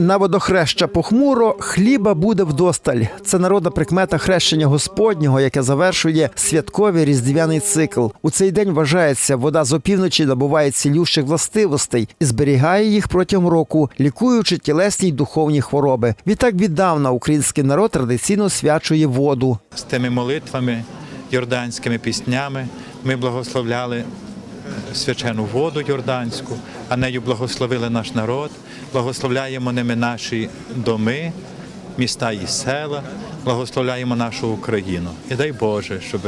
На водохреща похмуро хліба буде вдосталь. Це народна прикмета хрещення Господнього, яке завершує святковий різдвяний цикл. У цей день вважається, вода з опівночі набуває цілющих властивостей і зберігає їх протягом року, лікуючи тілесні й духовні хвороби. Відтак віддавна український народ традиційно свячує воду. з тими молитвами, йорданськими піснями. Ми благословляли свячену воду йорданську, а нею благословили наш народ, благословляємо ними наші доми, міста і села, благословляємо нашу Україну. І дай Боже, щоб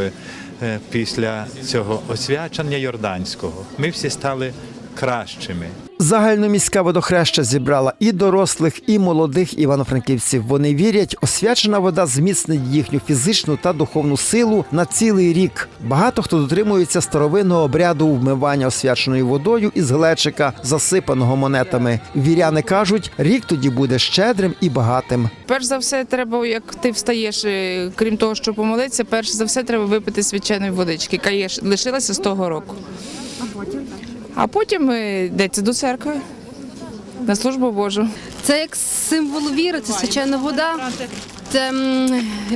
е, після цього освячення йорданського ми всі стали кращими. Загальноміська водохреща зібрала і дорослих, і молодих івано-франківців. Вони вірять, освячена вода зміцнить їхню фізичну та духовну силу на цілий рік. Багато хто дотримується старовинного обряду вмивання освяченою водою із глечика, засипаного монетами. Віряни кажуть, рік тоді буде щедрим і багатим. Перш за все, треба, як ти встаєш, е, крім того, що помолитися, перш за все треба випити свяченої водички, яка є, лишилася з того року. А потім е, йдеться до церкви на службу Божу. Це як символ віри, це свячена вода. Це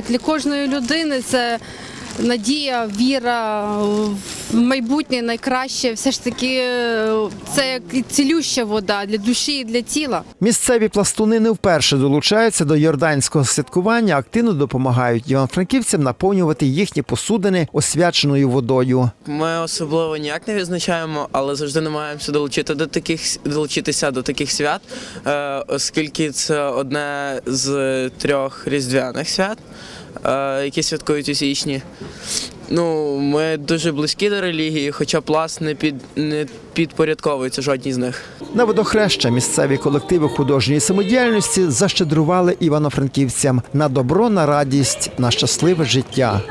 для кожної людини це надія, віра в майбутнє найкраще. Все ж таки е, це як цілюща вода для душі і для тіла. Місцеві пластуни не вперше долучаються до йорданського святкування, активно допомагають івано-франківцям наповнювати їхні посудини освяченою водою. Ми особливо ніяк не відзначаємо, але завжди намагаємося долучити до таких долучитися до таких свят, е, оскільки це одне з трьох різдвяних свят, які святкують у січні. Ну, ми дуже близькі до релігії, хоча пласт не під не підпорядковується жодній з них. На водохреща місцеві колективи художньої самодіяльності защедрували івано-франківцям на добро, на радість, на щасливе життя.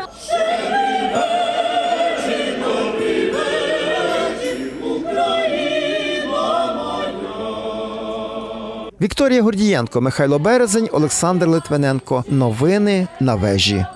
Вікторія Гордієнко, Михайло Березень, Олександр Литвиненко. Новини на вежі.